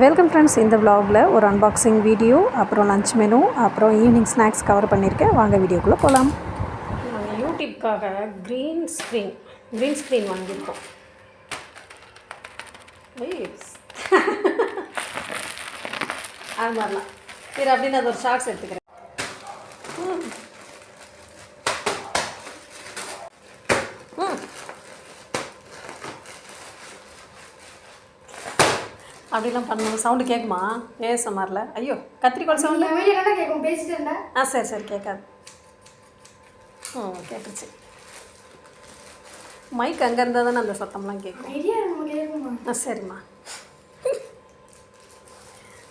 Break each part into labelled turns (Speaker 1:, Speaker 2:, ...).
Speaker 1: Welcome friends இந்த விலாகில் ஒரு அன்பாக்சிங் வீடியோ அப்புறம் லஞ்ச் மெனு அப்புறம் ஈவினிங் ஸ்நாக்ஸ் கவர் பண்ணியிருக்கேன் வாங்க வீடியோக்குள்ளே போகலாம் நாங்கள் யூடியூப்காக க்ரீன் ஸ்க்ரீன் க்ரீன் ஸ்க்ரீன் வாங்கியிருக்கோம். அது மாதிரிலாம். சரி அப்படின்னு அது ஒரு ஷார்ட்ஸ் எடுத்துக்கிறேன். அப்படிலாம் பண்ணணும் சவுண்டு கேட்குமா ஏஎஸ்எம்ஆரில் ஐயோ கத்திரிக்கோள் சவுண்டு.
Speaker 2: கேட்கும் பேசிட்டு
Speaker 1: ஆ சரி சரி கேட்காது ம் கேட்டுச்சு மைக் அங்கே இருந்தால் தானே அந்த சத்தம்லாம் கேட்குமா ஆ சரிம்மா.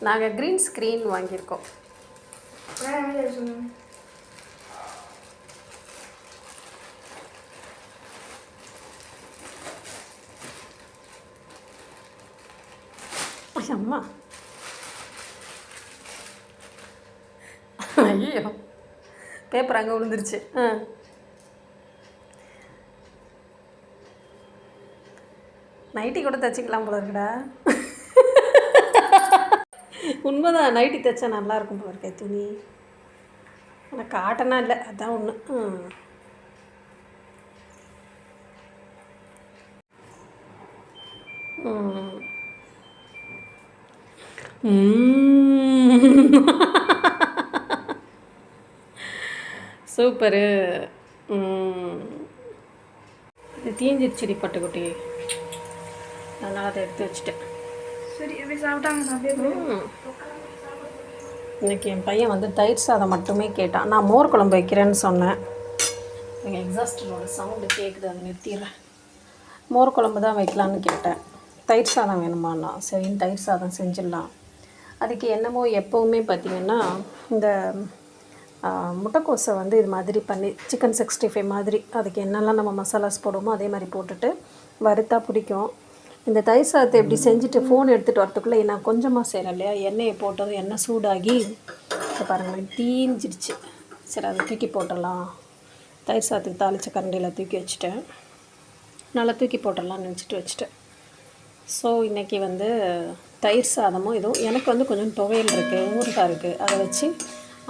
Speaker 1: நாங்கள் க்ரீன் ஸ்க்ரீன் வாங்கியிருக்கோம்
Speaker 2: வேற வீடியோ சொல்லுங்க
Speaker 1: ஐய, அம்மா ஐயோ பேப்பர் அங்கே விழுந்துருச்சு. ஆ. நைட்டி கூட தைச்சிக்கலாம் போல இருக்குடா. உண்மைதான் நைட்டி தைச்சா நல்லா இருக்கும் போல இருக்கே துணி. ஆனால் காட்டனா இல்லை அதான் ஒன்று ம் ம். சூப்பரு. இது தீஞ்சிருச்சுடி பட்டுக்குட்டி. அதனால் அதை எடுத்து வச்சுட்டேன்.
Speaker 2: சரி சாப்பிட்டாங்க.
Speaker 1: இன்னைக்கு என் பையன் வந்து தயிர் சாதம் மட்டுமே கேட்டான். நான் மோர் குழம்பு வைக்கிறேன்னு சொன்னேன். எங்கள் எக்ஸாஸ்டரோட சவுண்டு கேட்குது அதை நிறுத்திடுறேன். மோர் குழம்பு தான் வைக்கலான்னு கேட்டேன். தயிர் சாதம் வேணுமாண்ணா? சரின்னு தயிர் சாதம் செஞ்சிடலாம். அதுக்கு என்னமோ எப்போவுமே பார்த்திங்கன்னா இந்த முட்டைக்கோஸை வந்து இது மாதிரி பண்ணி சிக்கன் சிக்ஸ்டி ஃபைவ் மாதிரி அதுக்கு என்னெல்லாம் நம்ம மசாலாஸ் போடுவோமோ அதே மாதிரி போட்டுட்டு வறுத்தா பிடிக்கும். இந்த தயிர் சாதத்தை இப்படி செஞ்சுட்டு ஃபோன் எடுத்துகிட்டு வரத்துக்குள்ளே நான் கொஞ்சமாக செய்கிறேன் இல்லையா? எண்ணெயை போட்டதும் எண்ணெய் சூடாகி இப்போ பாருங்களேன் தீஞ்சிடுச்சு. சரி அதை தூக்கி போட்டுடலாம். தயிர் சாதத்துக்கு தாளித்த கரண்டியில் தூக்கி வச்சுட்டேன். நல்லா தூக்கி போட்டுடலாம்னு நினச்சிட்டு வச்சுட்டேன். ஸோ இன்றைக்கி வந்து தயிர் சாதமும் எதுவும் எனக்கு வந்து கொஞ்சம் துவையல் இருக்குது ஊறுகாய் இருக்குது அதை வச்சு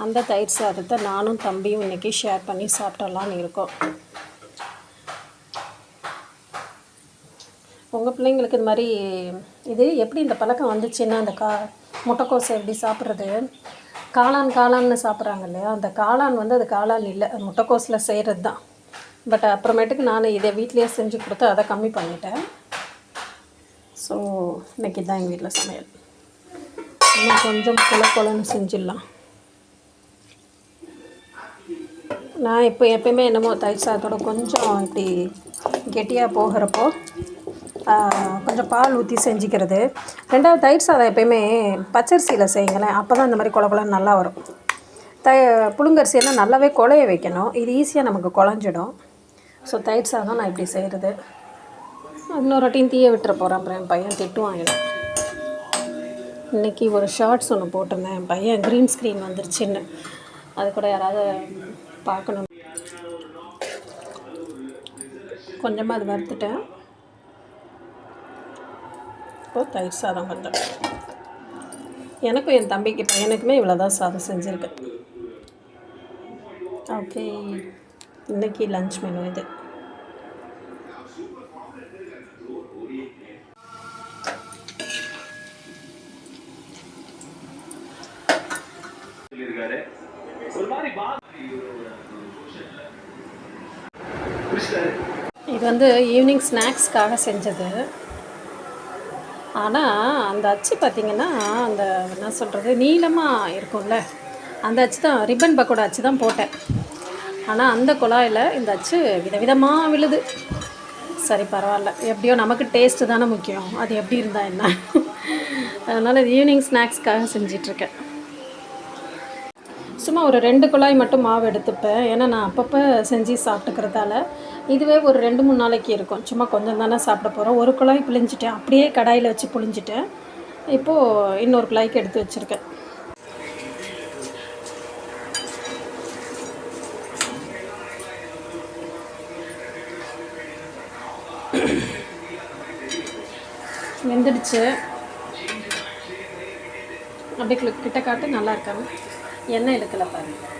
Speaker 1: அந்த தயிர் சாதத்தை நானும் தம்பியும் இன்றைக்கி ஷேர் பண்ணி சாப்பிடலான்னு இருக்கோம். உங்கள் பிள்ளைங்களுக்கு இது மாதிரி இது எப்படி இந்த பழக்கம் வந்துச்சுன்னா அந்த கா முட்டைக்கோசை எப்படி சாப்பிட்றது? காளான் காளான்னு சாப்பிட்றாங்க இல்லையா? அந்த காளான் வந்து அது காளான் இல்லை முட்டைக்கோஸில் செய்கிறது தான் பட் அப்புறமேட்டுக்கு நான் இதை வீட்லேயே செஞ்சு கொடுத்து அதை கம்மி பண்ணிட்டேன். ஸோ இன்றைக்கி தான் எங்கள் வீட்டில் சமையல். இன்னும் கொஞ்சம் குல குலன்னு செஞ்சிடலாம். நான் இப்போ எப்பயுமே என்னமோ தயிர் சாதத்தோட கொஞ்சம் இப்படி கெட்டியாக போகிறப்போ கொஞ்சம் பால் ஊற்றி செஞ்சுக்கிறது. ரெண்டாவது தயிர் சாதம் எப்பயுமே பச்சரிசியில் செய்யுங்களேன். அப்போ தான் இந்த மாதிரி குல குலன்னு நல்லா வரும். த புழுங்கரிசியெல்லாம் நல்லாவே குழைய வைக்கணும். இது ஈஸியாக நமக்கு குழஞ்சிடும். ஸோ தயிர் சாதம் நான் இப்படி செய்கிறது இன்னொரு வாட்டியும் தீய விட்டுற போகிறேன் அப்புறம் என் பையன் திட்டுவான் இன்னைக்கு இன்றைக்கி ஒரு ஷார்ட்ஸ் ஒன்று போட்டிருந்தேன். என் பையன் க்ரீன் ஸ்க்ரீன் வந்துருச்சுன்னு. அது கூட யாராவது பார்க்கணும். கொஞ்சமாக அது வறுத்துட்டேன். இப்போ தயிர் சாதம் கொஞ்சம் எனக்கும் என் தம்பிக்கு பையனுக்குமே இவ்வளோ தான் சாதம் செஞ்சுருக்கேன் ஓகே இன்னைக்கு லஞ்ச் மெனு இது
Speaker 3: சொல்லியிருக்காரு ஒரு மாதிரி பா
Speaker 1: இது வந்து ஈவினிங் ஸ்நாக்ஸ்க்காக செஞ்சது. ஆனால் அந்த அச்சு பார்த்திங்கன்னா அந்த என்ன சொல்கிறது நீளமாக இருக்கும்ல. அந்த அச்சு தான் ரிப்பன் பக்கோட அச்சு தான் போட்டேன். ஆனால் அந்த குழாயில் இந்த அச்சு விதவிதமாக விழுது. சரி பரவாயில்ல. எப்படியோ நமக்கு டேஸ்ட்டு தானே முக்கியம். அது எப்படி இருந்தால் என்ன? அதனால் ஈவினிங் ஸ்நாக்ஸ்க்காக செஞ்சிட்ருக்கேன். சும்மா ஒரு ரெண்டு குழாய் மட்டும் மாவு எடுத்துப்பேன். ஏன்னா நான் அப்பப்போ செஞ்சு சாப்பிட்டுக்கிறதால இதுவே ஒரு ரெண்டு மூணு நாளைக்கு இருக்கும். சும்மா கொஞ்சம் தானே சாப்பிட போகிறோம் ஒரு குழாய் பிழிஞ்சிட்டேன். அப்படியே கடாயில் வச்சு புழிஞ்சிட்டேன். இப்போது இன்னொரு குழாய்க்கு எடுத்து வச்சுருக்கேன். வெந்துடுச்சு. அப்படியே கிட்ட காட்டு நல்லா இருக்காங்க எண்ணெய் எடுக்கலை பாருங்கள்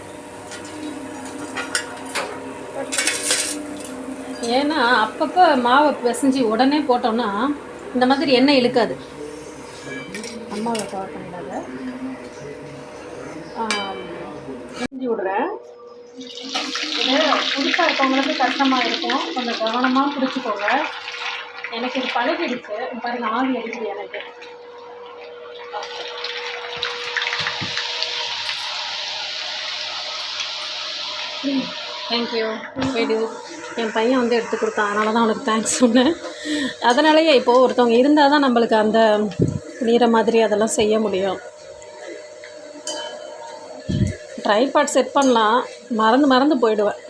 Speaker 1: ஏன்னா அப்பப்போ மாவை பிசைஞ்சு உடனே போட்டோம்னா இந்த மாதிரி எண்ணெய் இழுக்காது. அம்மாவை கவர் பண்ணிடாத செஞ்சு விடுறேன். இது புதுசாக இருக்கவங்களுக்கு கஷ்டமாக இருக்கும். கொஞ்சம் கவனமாக பிடிச்சிக்கோங்க. எனக்கு இது பழகிடுச்சு. பாருங்க ஆவி அடிக்குது எனக்கு. தேங்க்யூ போயிடு என் பையன் வந்து எடுத்து கொடுத்தான். அதனால தான் அவனுக்கு தேங்க்ஸ் சொன்னேன். அதனாலேயே இப்போது ஒருத்தவங்க இருந்தால் தான் நம்மளுக்கு அந்த நீரை மாதிரி அதெல்லாம் செய்ய முடியும். ட்ரைபாட் செட் பண்ணலாம். மறந்து மறந்து போயிடுவேன்.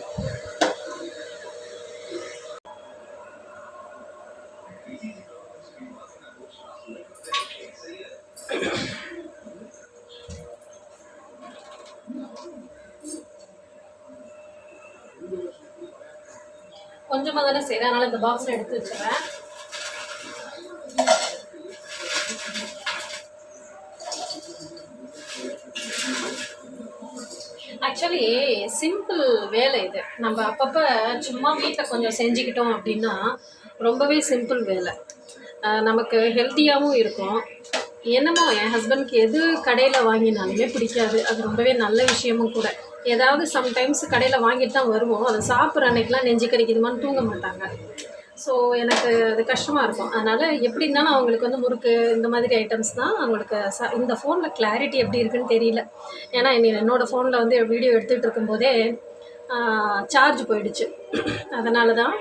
Speaker 1: கொஞ்சமாக தானே செய்கிறேன் அதனால் இந்த பாக்ஸில் எடுத்து வச்சுறேன் ஆக்சுவலி சிம்பிள் வேலை இது. நம்ம அப்பப்போ சும்மா வீட்டில் கொஞ்சம் செஞ்சுக்கிட்டோம் அப்படின்னா ரொம்பவே சிம்பிள் வேலை. நமக்கு ஹெல்த்தியாகவும் இருக்கும். என்னமோ என் ஹஸ்பண்ட்க்கு எது கடையில் வாங்கினாலுமே பிடிக்காது. அது ரொம்பவே நல்ல விஷயமும் கூட. ஏதாவது சம்டைம்ஸ் கடையில் வாங்கிட்டு தான் வருவோம். அதை சாப்பிட்ற அன்னைக்கெலாம் நெஞ்சு கறிக்குதுமான்னு தூங்க மாட்டாங்க. ஸோ எனக்கு அது கஷ்டமாக இருக்கும். அதனால் எப்படி இருந்தாலும் அவங்களுக்கு வந்து முறுக்கு இந்த மாதிரி ஐட்டம்ஸ் தான் அவங்களுக்கு ச இந்த ஃபோனில் கிளாரிட்டி எப்படி இருக்குன்னு தெரியல. ஏன்னா என்னை- என்னோடய ஃபோனில் வந்து வீடியோ எடுத்துகிட்டு இருக்கும்போதே சார்ஜ் போயிடுச்சு. அதனால தான்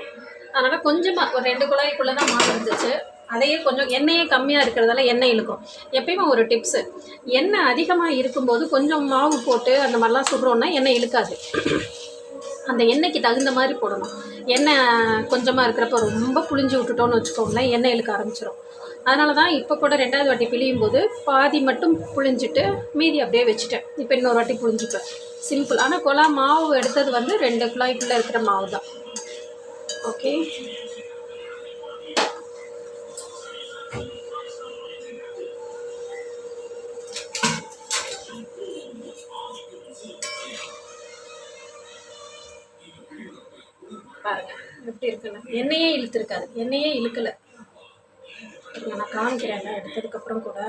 Speaker 1: அதனால் கொஞ்சமாக ஒரு ரெண்டு குழாய்க்குள்ளே தான் மாவு இருந்துச்சு. அதையே கொஞ்சம் எண்ணெயே கம்மியாக இருக்கிறதால எண்ணெய் இழுக்கும். எப்பயுமே ஒரு டிப்ஸு எண்ணெய் அதிகமாக இருக்கும்போது கொஞ்சம் மாவு போட்டு அந்த மாதிரிலாம் சுடுறோன்னா எண்ணெய் இழுக்காது. அந்த எண்ணெய்க்கு தகுந்த மாதிரி போடணும். எண்ணெய் கொஞ்சமாக இருக்கிறப்ப ரொம்ப புளிஞ்சு விட்டுட்டோன்னு வச்சுக்கோங்களேன் எண்ணெய் இழுக்க ஆரம்பிச்சிடும் அதனால தான் இப்போ கூட ரெண்டாவது வாட்டி பிழியும் போது பாதி மட்டும் புழிஞ்சிட்டு மீதி அப்படியே வச்சுட்டேன். இப்போ இன்னொரு வாட்டி புழிஞ்சுப்பேன். சிம்பிள் ஆனால் குழா மாவு எடுத்தது வந்து ரெண்டு குழாய்க்குள்ளே இருக்கிற மாவு தான் ஓகே எப்படி இருக்குன்னு? எண்ணெயே இழுத்துருக்காது எண்ணெயே இழுக்கல. நான் காமிக்கிறேன். எடுத்ததுக்கப்புறம் கூட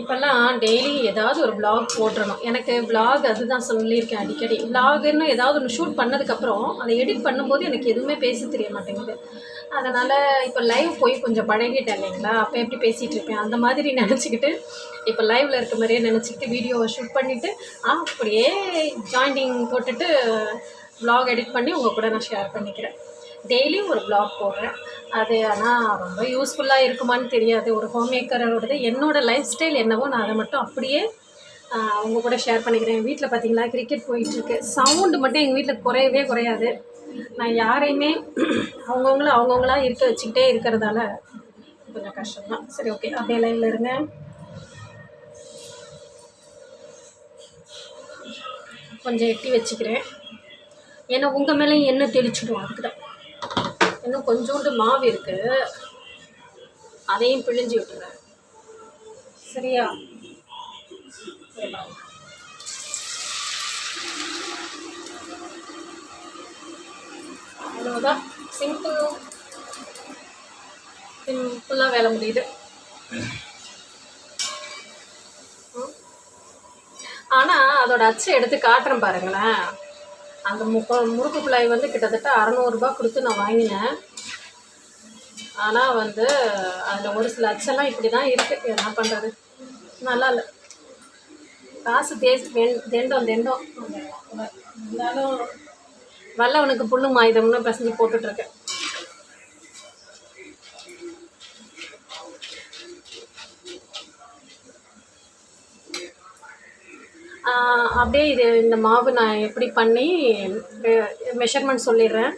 Speaker 1: இப்போல்லாம் டெய்லி ஏதாவது ஒரு vlog போட்டுறணும். எனக்கு vlog அதுதான் சொல்லியிருக்கேன் அடிக்கடி. Vlogன்னு ஏதாவது ஒன்று ஷூட் பண்ணதுக்கப்புறம் அதை எடிட் பண்ணும்போது எனக்கு எதுவுமே பேச தெரிய மாட்டேங்குது. அதனால் இப்போ லைவ் போய் கொஞ்சம் பழகிட்டேன் இல்லைங்களா? அப்போ எப்படி பேசிகிட்டு இருப்பேன்? அந்த மாதிரி நினச்சிக்கிட்டு இப்போ லைவில் இருக்க மாதிரியே நினச்சிக்கிட்டு வீடியோவை ஷூட் பண்ணிவிட்டு அப்படியே ஜாயிண்டிங் போட்டுட்டு ப்ளாக் எடிட் பண்ணி உங்கள் கூட நான் ஷேர் பண்ணிக்கிறேன். டெய்லியும் ஒரு பிளாக் போடுறேன். அது ஆனால் ரொம்ப யூஸ்ஃபுல்லாக இருக்குமான்னு தெரியாது. ஒரு ஹோம் மேக்கரோடது என்னோடய லைஃப் ஸ்டைல் என்னவோ நான் அதை மட்டும் அப்படியே அவங்க கூட ஷேர் பண்ணிக்கிறேன். வீட்டில் பார்த்தீங்களா கிரிக்கெட் போயிட்டுருக்கு. சவுண்டு மட்டும் எங்கள் வீட்டில் குறையவே குறையாது. நான் யாரையுமே அவங்கவுங்கள அவங்கவுங்களா இருக்க வச்சுக்கிட்டே இருக்கிறதால கொஞ்சம் கஷ்டம்தான். சரி ஓகே அப்படியே லைனில் இருங்க. கொஞ்சம் எட்டி வச்சுக்கிறேன். ஏன்னா உங்கள் மேலேயும் எண்ணெய் தெளிச்சிடும் அதுக்கு தான் இன்னும் கொஞ்சோண்டு மாவு இருக்கு. அதையும் பிழிஞ்சு விட்டுறேன். சரியா? அவ்வளோதான் சிம்பிள் சிம்பிளாக வேலை முடியுது. ஆனால் அதோட அச்சை எடுத்து காட்டுறேன் பாருங்களேன். அந்த முக்க முறுக்கு குழாய் வந்து கிட்டத்தட்ட அறநூறுபா கொடுத்து நான் வாங்கினேன். ஆனால் வந்து அதில் ஒரு சில அச்செல்லாம் இப்படி தான் இருக்குது என்ன பண்ணுறது நல்லா இல்லை. காசு வெண் தெண்டம் தெண்டம். இருந்தாலும் வல்லவனுக்கு புல்லு மாயுதம்னு பிசைஞ்சு போட்டுட்ருக்கேன் அப்படியே இது இந்த மாவு நான் எப்படி பண்ணி மெஷர்மெண்ட் சொல்லிடுறேன்.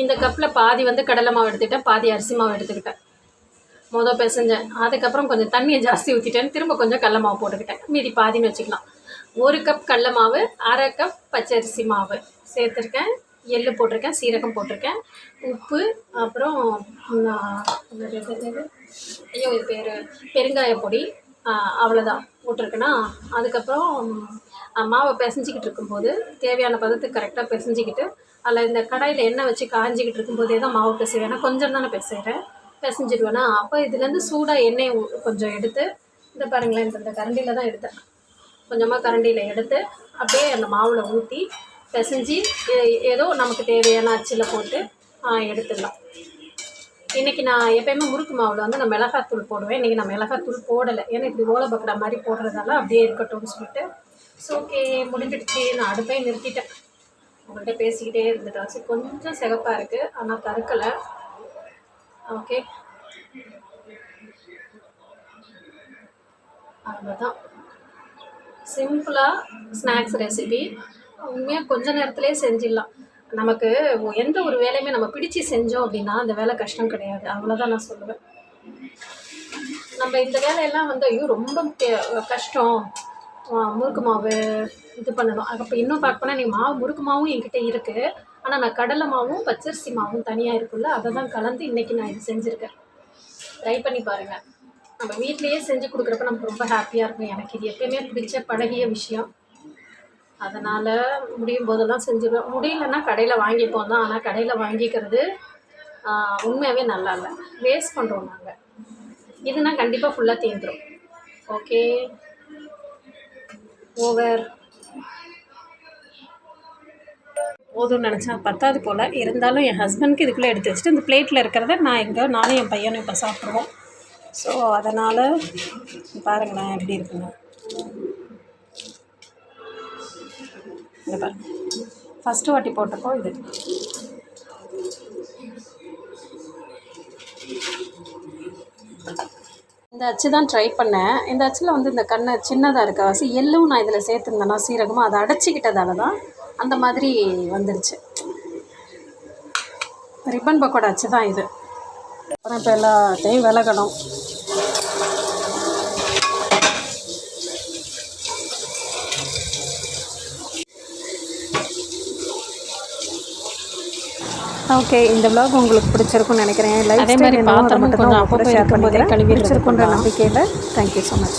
Speaker 1: இந்த கப்பில் பாதி வந்து கடலை மாவு எடுத்துக்கிட்டேன் பாதி அரிசி மாவு எடுத்துக்கிட்டேன். மொதல் பிசைஞ்சேன். அதுக்கப்புறம் கொஞ்சம் தண்ணியை ஜாஸ்தி ஊற்றிட்டேன் திரும்ப கொஞ்சம் கடல மாவு போட்டுக்கிட்டேன். மீதி பாதின்னு வச்சுக்கலாம். ஒரு கப் கடல மாவு அரை கப் பச்சரிசி மாவு சேர்த்துருக்கேன். எள்ளு போட்டிருக்கேன் சீரகம் போட்டிருக்கேன் உப்பு அப்புறம் ஐயோ இது பேர் பெருங்காய பொடி அவ்வளோதான் போட்டிருக்கேன்னா அதுக்கப்புறம் மாவை பிசைஞ்சிக்கிட்டு இருக்கும்போது தேவையான பதத்துக்கு கரெக்டாக பிசைஞ்சிக்கிட்டு அதில் இந்த கடாயில் எண்ணெய் வச்சு காஞ்சிக்கிட்டு இருக்கும்போதே தான் மாவு பிசைவேன். கொஞ்சம் தானே பிசைகிறேன் பிசைஞ்சிடுவேனா? அப்போ இதுலேருந்து சூடாக எண்ணெயை கொஞ்சம் எடுத்து இந்த பாருங்களேன் இந்த கரண்டியில் தான் எடுத்தேன். கொஞ்சமாக கரண்டியில் எடுத்து அப்படியே அந்த மாவில் ஊற்றி பிசைஞ்சு ஏ- ஏதோ நமக்கு தேவையான அச்சில் போட்டு எடுத்துடலாம். இன்றைக்கி நான் எப்பயுமே முறுக்கு மாவில் வந்து நான் மிளகாத்தூள் போடுவேன். இன்றைக்கி நான் மிளகாத்தூள் போடலை. ஏன்னா இப்படி ஓலை பக்கடா மாதிரி போடுறதால அப்படியே இருக்கட்டும்னு சொல்லிட்டு. ஸோ ஓகே முடிஞ்சிடுச்சு. நான் அடுப்பையும் நிறுத்திட்டேன். உங்கள்கிட்ட பேசிக்கிட்டே இருந்துட்டாச்சு கொஞ்சம் சிகப்பாக இருக்குது ஆனால் கருக்கலை. ஓகே அவ்வளோதான் சிம்பிளாக ஸ்நாக்ஸ் ரெசிபி உண்மையாக கொஞ்ச நேரத்துலேயே செஞ்சிடலாம். நமக்கு எந்த ஒரு வேலையுமே நம்ம பிடிச்சு செஞ்சோம் அப்படின்னா அந்த வேலை கஷ்டம் கிடையாது. அவ்வளோதான் நான் சொல்லுவேன். நம்ம இந்த வேலையெல்லாம் வந்து ஐயோ ரொம்ப கஷ்டம். முறுக்கு மாவு இது பண்ணணும். அப்போ இன்னும் பார்க்க போனால் நீங்கள் மாவு முறுக்கு மாவும் என்கிட்ட இருக்குது ஆனால் நான் கடலை மாவும் பச்சரிசி மாவும் தனியாக இருக்குல்ல அதை தான் கலந்து இன்றைக்கி நான் இது செஞ்சுருக்கேன். ட்ரை பண்ணி பாருங்கள் நம்ம வீட்லேயே செஞ்சு கொடுக்குறப்ப நமக்கு ரொம்ப ஹாப்பியாக இருக்கும். எனக்கு இது எப்பயுமே பிடிச்ச பழகிய விஷயம். அதனால் முடியும் போதெல்லாம் செஞ்சுருவேன். முடியலன்னா கடையில் வாங்கிப்போம் தான். ஆனால் கடையில் வாங்கிக்கிறது உண்மையாகவே நல்லா இல்லை. வேஸ்ட் பண்ணுறோம் நாங்கள் இதுனா கண்டிப்பாக ஃபுல்லாக தீந்துரும். ஓகே ஓவர் போதும்னு நினச்சா பத்தாது போல். இருந்தாலும் என் ஹஸ்பண்ட்க்கு இதுக்குள்ளே எடுத்து வச்சுட்டு இந்த பிளேட்டில் இருக்கிறத நான் எங்கே நானும் என் பையனும் இப்போ சாப்பிட்ருவோம் ஸோ அதனால் பாருங்களேன் எப்படி இருக்குங்க இந்த ஃபஸ்ட்டு வாட்டி போட்டப்போ இது. இந்த அச்சு தான் ட்ரை பண்ணேன். இந்த அச்சில் வந்து இந்த கண்ணை சின்னதாக இருக்கவாசி எள்ளும் நான் இதில் சேர்த்துருந்தேன்னா சீரகமாக அதை அடைச்சிக்கிட்டதால தான் அந்த மாதிரி வந்துருச்சு. ரிப்பன் பக்கோடா அச்சு தான் இது. அப்புறம் இப்போ எல்லாத்தையும் விலகணும். ஓகே இந்த vlog உங்களுக்கு பிடிச்சிருக்கும்னு நினைக்கிறேன். லைஃப்
Speaker 4: அதே மாதிரி பாத்திரமும் கொஞ்சம் அப்பப்போ
Speaker 1: ஷேர்
Speaker 4: இருக்கும்போதே
Speaker 1: பண்ணிக்கிறேன்.
Speaker 4: கழுவி
Speaker 1: பிடிச்சிருக்குன்ற நம்பிக்கையில் தேங்க்யூ ஸோ மச்